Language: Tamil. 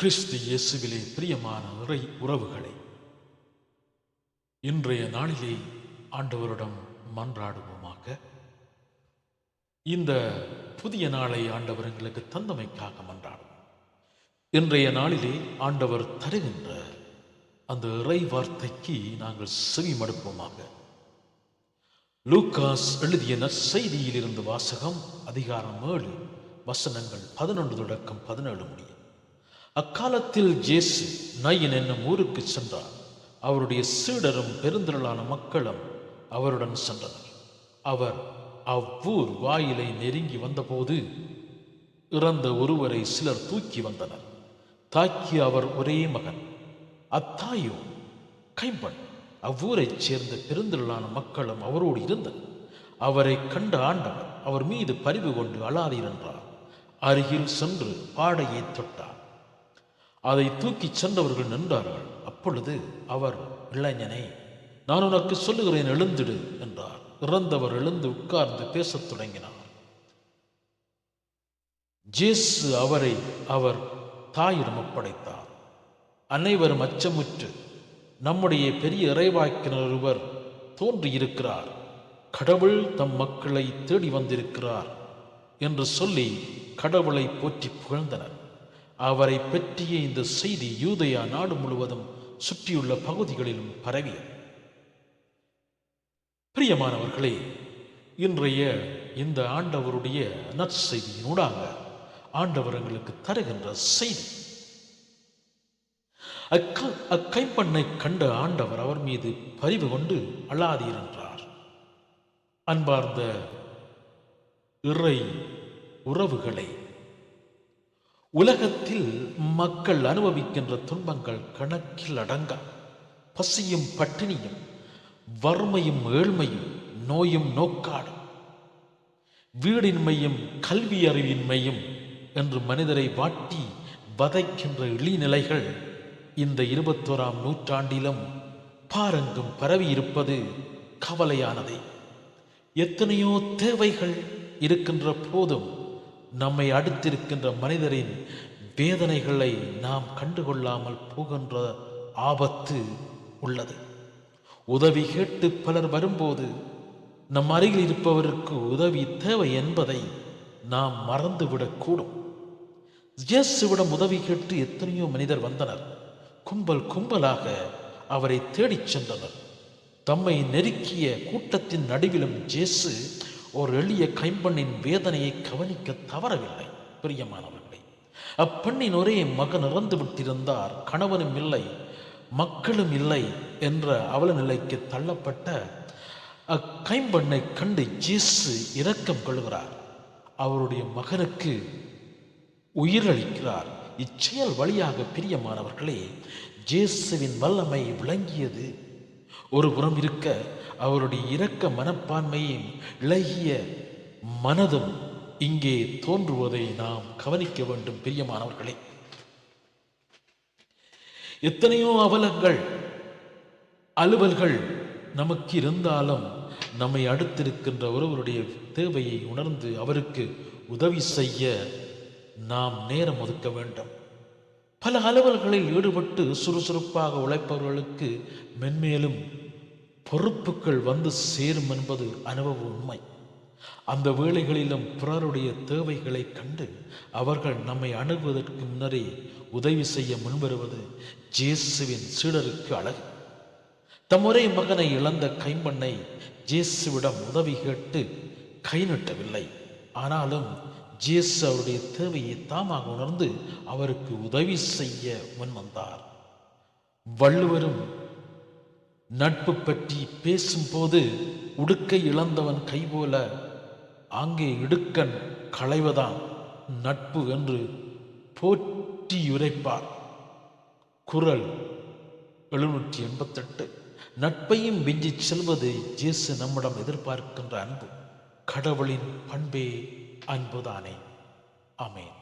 கிறிஸ்து இயேசுவிலே பிரியமான இறை உறவுகளை. இன்றைய நாளிலே ஆண்டவரிடம் மன்றாடுவோமாக. இந்த புதிய நாளை ஆண்டவர் எங்களுக்கு தந்தமைக்காக மன்றாடுவோம். இன்றைய நாளிலே ஆண்டவர் தருகின்ற அந்த இறை வார்த்தைக்கு நாங்கள் செவி மடுப்போமாக லூக்காஸ் எழுதிய நற்செய்தியிலிருந்து வாசகம் அதிகாரம் ஏழு வசனங்கள் பதினொன்று தொடக்கம் பதினேழு முடியும். அக்காலத்தில் ஜேசு நயின் என்னும் ஊருக்கு சென்றார். அவருடைய சீடரும் பெருந்திரளான மக்களும் அவருடன் சென்றனர். அவர் அவ்வூர் வாயிலை நெருங்கி வந்தபோது இறந்த ஒருவரை சிலர் தூக்கி வந்தனர். தாக்கி அவர் ஒரே மகன். அத்தாயோ கைம்பன் அவ்வூரைச் சேர்ந்த பெருந்திரளான மக்களும் அவரோடு இருந்தனர். அவரை கண்ட ஆண்டவர் அவர் மீது பரிவு கொண்டு அழாதிருந்தார் என்றார். அருகில் சென்று பாடையை தொட்டார். அதை தூக்கிச் சென்றவர்கள் நின்றார்கள். அப்பொழுது அவர் இளைஞனை நான் உனக்கு சொல்லுகிறேன் எழுந்திடு என்றார். இறந்தவர் எழுந்து உட்கார்ந்து பேசத் தொடங்கினார். ஜேசு அவரை அவர் தாயிடம் ஒப்படைத்தார் அனைவரும் அச்சமுற்று நம்முடைய பெரிய இறைவாக்கினர் ஒருவர் தோன்றியிருக்கிறார். கடவுள் தம் மக்களை தேடி வந்திருக்கிறார் என்று சொல்லி கடவுளை போற்றி புகழ்ந்தனர். அவரை பற்றிய இந்த செய்தி யூதயா நாடு முழுவதும் சுற்றியுள்ள பகுதிகளிலும் பரவிய பிரியமானவர்களே இன்றைய இந்த ஆண்டவருடைய நற்செய்தியினூடாக ஆண்டவர் எங்களுக்கு தருகின்ற செய்தி. அக்க அக்கைம்பண்ணை கண்ட ஆண்டவர் அவர் மீது பரிவு கொண்டு அழாதீர் என்றார் அன்பார்ந்த இறை உறவுகளை உலகத்தில் மக்கள் அனுபவிக்கின்ற துன்பங்கள் கணக்கில் அடங்கா பசியும் பட்டினியும் வறுமையும் ஏழ்மையும் நோயும் நோக்காடும். வீடின்மையும் கல்வி அறிவின்மையும் என்று மனிதரை வாட்டி வதைக்கின்ற இழிநிலைகள் இந்த இருபத்தோராம் நூற்றாண்டிலும் பாரங்கும் பரவி இருப்பது கவலையானதே. எத்தனையோ தேவைகள் இருக்கின்ற போதும் நம்மை அடுத்திருக்கின்ற மனிதரின் வேதனைகளை நாம் கண்டுகொள்ளாமல் போகின்ற ஆபத்து உள்ளது. உதவி கேட்டு பலர் வரும்போது நம் அருகில் இருப்பவருக்கு உதவி தேவை என்பதை நாம் மறந்துவிடக்கூடும் ஜேசுவிடம் உதவி கேட்டு எத்தனையோ மனிதர் வந்தனர். கும்பல் கும்பலாக அவரை தேடிச் சென்றனர். தம்மை நெருக்கிய கூட்டத்தின் நடுவிலும் ஜேசு ஒரு எளிய கைம்பெண்ணின் வேதனையை கவனிக்க தவறவில்லை பிரியமானவர்களே. அப்பெண்ணின் ஒரே மகன் இறந்து விட்டிருந்தார் கணவனும் இல்லை மக்களும் இல்லை என்ற அவல நிலைக்கு தள்ளப்பட்ட அக்கைம்பெண்ணை கண்டு ஜேசு இரக்கம் கொள்கிறார். அவருடைய மகனுக்கு உயிரளிக்கிறார். இச்செயல் வழியாக பிரியமானவர்களே ஜேசுவின் வல்லமை விளங்கியது. ஒரு புறம் இருக்க அவருடைய இரக்க மனப்பான்மையும் இளகிய மனதும் இங்கே தோன்றுவதை நாம் கவனிக்க வேண்டும் பிரியமானவர்களே. எத்தனையோ அவலங்கள் அலுவல்கள் நமக்கு இருந்தாலும் நம்மை அடுத்திருக்கின்ற ஒருவருடைய தேவையை உணர்ந்து அவருக்கு உதவி செய்ய நாம் நேரம் ஒதுக்க வேண்டும். பல அலுவல்களில் ஈடுபட்டு சுறுசுறுப்பாக உழைப்பவர்களுக்கு மென்மேலும் பொறுப்புகள் வந்து சேரும் என்பது அனுபவ உண்மை. அந்த வேளைகளிலும் பிறருடைய தேவைகளை கண்டு அவர்கள் நம்மை அணுகுவதற்கு முன்னரே உதவி செய்ய முன்வருவது ஜேசுவின் சீடருக்கு அழகு. தம் ஒரே மகனை இழந்த கைம்பண்ணை ஜேசுவிடம் உதவி கேட்டு கை நட்டவில்லை. ஆனாலும் ஜேசு அவருடைய தேவையை தாமாக உணர்ந்து அவருக்கு உதவி செய்ய முன்வந்தார். வள்ளுவரும் நட்பு பற்றி பேசும்போது உடுக்கை இழந்தவன் கைபோல ஆங்கே இடுக்கன் களைவதான் நட்பு என்று போற்றியுரைப்பார். குரல் எழுநூற்றி எண்பத்தெட்டு. நட்பையும் விஞ்சி செல்வது இயேசு நம்மிடம் எதிர்பார்க்கின்ற அன்பு. கடவுளின் பண்பே அன்புதானே. அமேன்